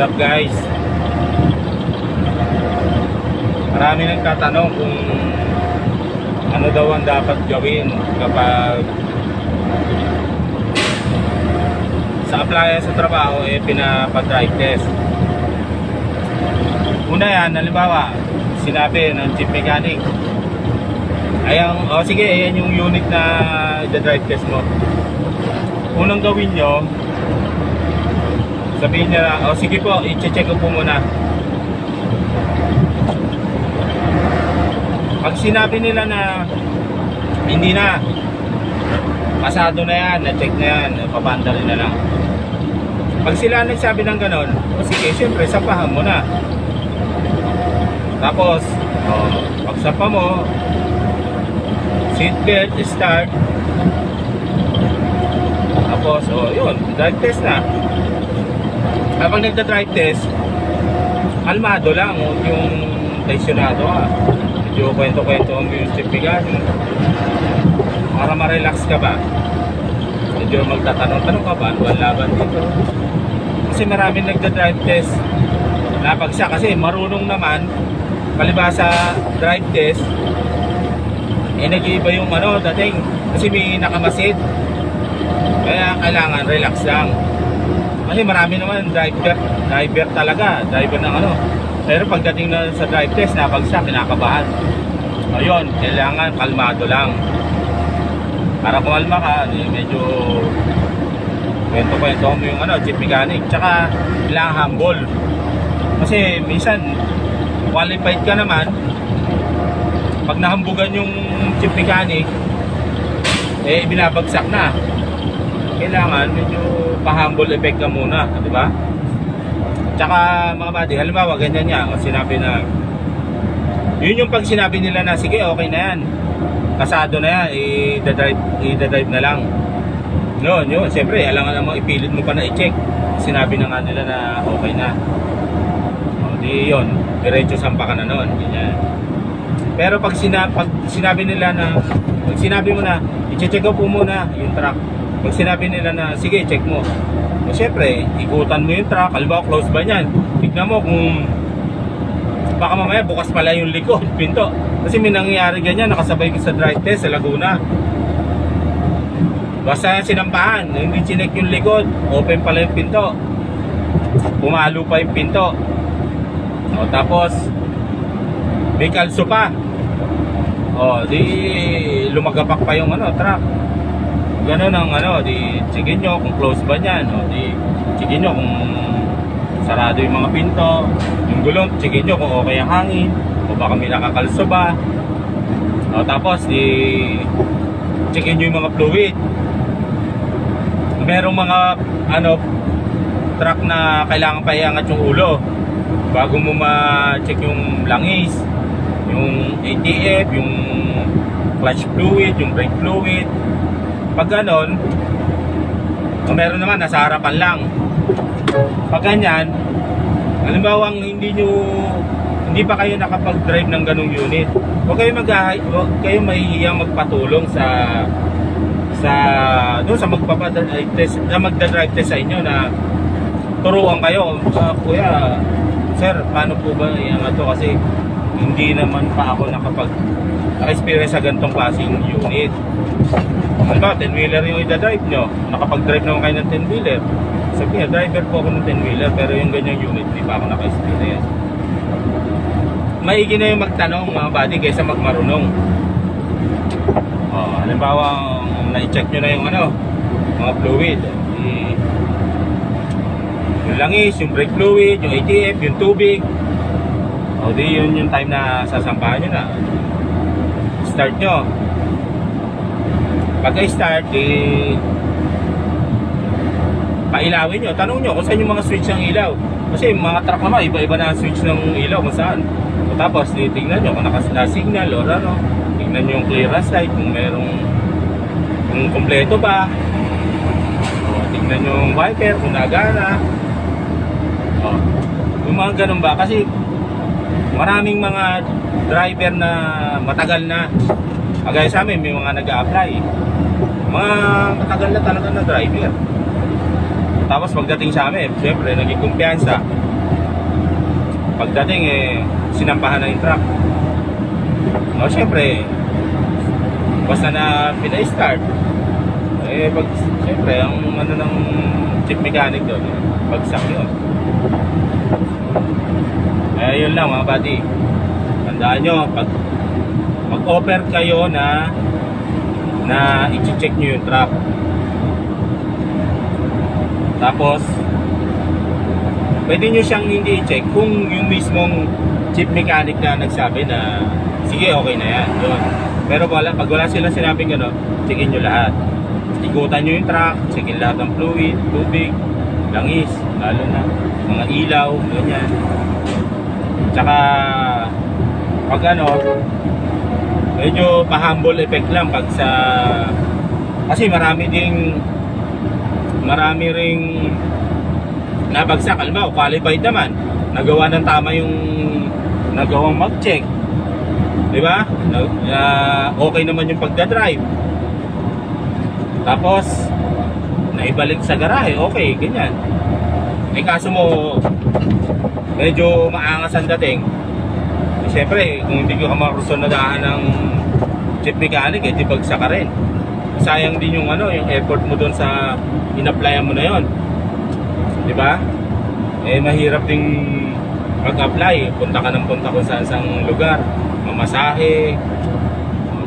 Up guys? Marami nagtatanong kung ano daw ang dapat gawin kapag sa appliance sa trabaho eh pinapa-drive test. Una yan, halimbawa, sinabi ng chief mechanic, ayang, oh sige, ayan yung unit na i-drive test mo. Unang gawin nyo, sabihin niya, oh sige po, i-check ko po muna. Pag sinabi nila na hindi na, pasado na yan, na-check na yan, papanda na lang. Pag sila nagsabi ng ganon, o sige, siyempre, sapahan mo na. Tapos, oh, pag sapa mo, seatbelt, start. Tapos, oh, yun, drive test na. Kapag nagda-drive test, kalmado lang, huwag yung tensionado ka. Medyo kwento-kwento mo yung chipigan. Para ma-relax ka ba? Medyo magtatanong-tanong ka ba? Ano ang laban dito? Kasi maraming nagda-drive test. Napagsa kasi marunong naman, palibasa drive test, eh nag-iiba yung ano, dating. Kasi may nakamasid. Kaya kailangan relax lang. Kasi marami naman driver, driver talaga, driver ng ano. Pero pagdating na sa drive test, napagsa, kinakabahan. Ayun, kailangan kalmado lang. Para kumalma ka, eh, medyo kwento-kwento mo yung ano, chief mechanic. Tsaka, kailangan humble. Kasi minsan, qualified ka naman, pag nahambugan yung chief mechanic, eh, binabagsak na. Kailangan, medyo pa-humble effect ka muna, di ba? Tsaka mga buddy, halimbawa ganyan niya, o sinabi na yun yung pag sinabi nila na sige okay na yan. Kasado na yan i-drive, i-drive na lang. Yun yun siyempre alangan naman ipilit mo pa na i-check. Sinabi na nga nila na okay na. O di yun diretso sampa ka na nun ganyan. Pero pag, sina, pag sinabi nila na pag sinabi mo na i-check ko po muna yung truck pag sinabi nila na sige check mo o syempre ikutan mo yung truck halimbawa close ba yan tignan mo kung baka mamaya bukas pala yung likod, pinto. Kasi may nangyayari ganyan, nakasabay ko sa drive test sa Laguna. Basta sinampahan, hindi chinek yung likod, open pala yung pinto. Pumalo pa yung pinto. O, tapos, may kalso pa. O, di lumagapak pa yung ano, truck. Ganun ang ano, di checkin nyo kung close ba yan. O, di checkin nyo kung sarado yung mga pinto, yung gulong, checkin nyo kung okay ang hangin, o baka may nakakalso ba. O, tapos, di, checkin nyo yung mga fluid. Merong mga, ano, truck na kailangan pa iangat yung ulo bago mo ma-check yung langis, yung ATF, yung clutch fluid, yung brake fluid. Pag ganon, meron naman, nasa harapan lang. Pag ganyan, halimbawa hindi nyo, hindi pa kayo nakapag-drive ng ganong unit, huwag kayo mag huwag kayo mahihiyang magpatulong sa sa doon sa magpapa-drive test na magda-drive test sa inyo na turuan kayo. Sa kuya sir paano po ba yung to? Kasi hindi naman pa ako nakapag experience sa ganitong klaseng unit ano ba 10 wheeler yung i-drive nyo. Nakapag-drive naman kayo ng 10 wheeler sabi niya, driver po ako ng 10 wheeler pero yung ganyang unit hindi pa ako naka-experience maigi na yung magtanong mga buddy kaysa magmarunong. Oh, halimbawa na-check nyo na yung ano mga fluid. I- yung langis, yung brake fluid, yung ATF, yung tubig. O di yun yung time na sasampahan nyo na. Start nyo pagka start eh pailawin nyo, tanong nyo kung saan yung mga switch ng ilaw. Kasi yung mga truck naman, iba-iba na switch ng ilaw kung saan. O tapos titignan nyo kung nakasignal or ano. Tignan nyo yung clearance light kung merong kung kompleto ba. O tignan nyo yung wiper kung nagana. O yung mga ganun ba. Kasi maraming mga driver na matagal na kagaya sa amin may mga nag-a-apply mga matagal na talaga na driver tapos pagdating sa amin, syempre, naging kumpiyansa. Pagdating eh, sinampahan na yung truck. O, syempre, basta na pina-start, eh, pag, syempre, ang ano ng chip mechanic doon, bagsak yun. Eh, yun lang mga buddy. Tandaan nyo, pag mag-offer kayo na na i-check nyo yung truck. Tapos, pwede nyo siyang hindi i-check kung yung mismong chip mechanic na nagsabi na sige, okay na yan. Yun. Pero wala, pag wala sila sinabing gano'n, checkin nyo lahat. Ikutan nyo yung truck, checkin lahat ng fluid, tubig, langis, lalo na mga ilaw, ganyan. Tsaka, pag ano, medyo pa-humble effect lang pag sa, kasi marami ding, marami ring nabagsak. Alam mo, qualified naman. Nagawa ng tama yung nagawang mag-check. Di ba? Na- okay naman yung pagdadrive. Tapos, naibalik sa garahe. Okay, ganyan. Eh kaso mo, medyo maangas ang dating. Siyempre, kung hindi ka makaruson na daan ng chip mechanic, eh, di bagsak ka rin. Sayang din yung ano, yung effort mo doon sa in-applyan mo na yon. Di ba? Eh, mahirap ding mag-apply. Punta ka ng punta kung saan sang lugar. Mamasahe.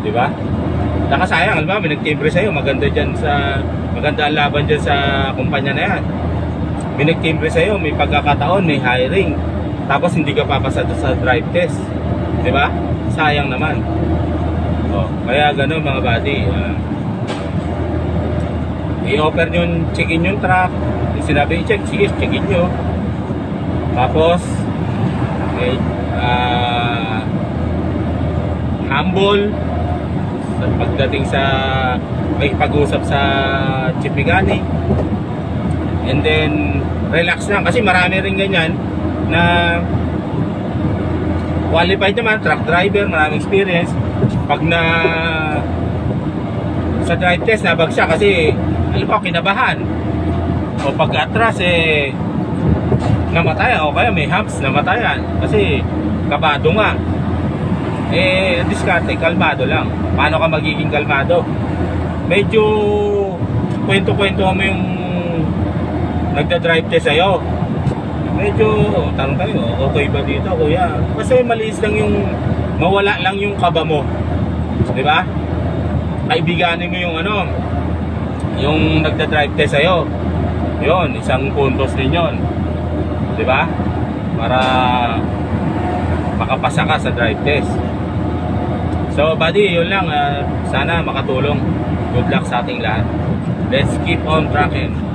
Di ba? Saka sayang, alam mo, may nagtimbre sa'yo. Maganda dyan sa, maganda ang laban dyan sa kumpanya na yan. May nagtimbre sa'yo, may pagkakataon, may hiring. Tapos hindi ka papasa sa drive test. Di ba? Sayang naman. O, kaya gano'n mga buddy. ah, i-offer nyo, checkin yung truck. Sinabi, i-check, sige, checkin nyo. Tapos, okay, ah, humble sa pagdating sa may pag-usap sa chip mechanic. And then, relax lang. Kasi marami rin ganyan na qualified naman, truck driver, maraming experience. Pag na sa drive test nabagsak kasi alam ko kinabahan. O pag atras eh namatay o kaya may humps namatayan. Kasi kabado nga. Eh diskarte kalmado lang. Paano ka magiging kalmado? Medyo kwento-kwento mo yung nagda-drive test sa'yo medyo oh, tanong kayo okay ba dito kuya? Kasi maliis lang yung mawala lang yung kaba mo. Di ba? Kaibiganin mo yung ano yung nagda-drive test sa'yo. Yun isang puntos din yun. Di ba? Para makapasa ka sa drive test. So buddy yun lang ah, sana makatulong. Good luck sa ating lahat. Let's keep on tracking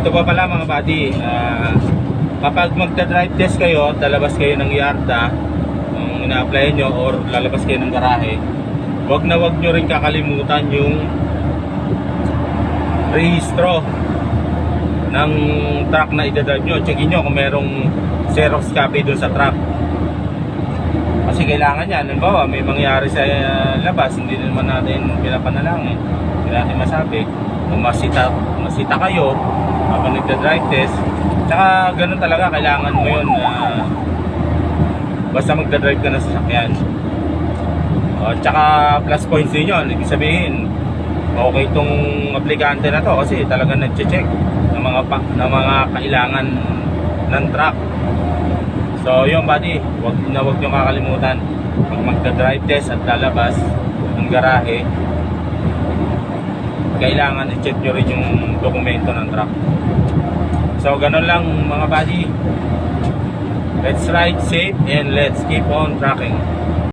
Ito pa pala mga buddy, ah, kapag magta-drive test kayo, lalabas kayo ng yarda, yung ina-apply nyo or lalabas kayo ng garahe, wag na wag nyo rin kakalimutan yung rehistro ng truck na idadrive nyo. Checkin nyo kung merong Xerox copy doon sa truck. Kasi kailangan yan. Halimbawa, may mangyari sa uh, labas, hindi naman natin pinapanalangin. Hindi natin masabi. Masita, masita kayo habang nagda-drive test, tsaka ganun talaga, kailangan mo yun na basta magda-drive ka na sa sasakyan. O, tsaka plus points din yun. Ibig sabihin, okay itong aplikante na to kasi talaga nag-check ng mga pa, ng mga kailangan ng truck. So, yung buddy, wag na wag niyo kakalimutan pag magda-drive test at lalabas ng garahe, kailangan i-check nyo rin yung dokumento ng truck. So, ganun lang mga buddy. Let's ride safe and let's keep on trucking.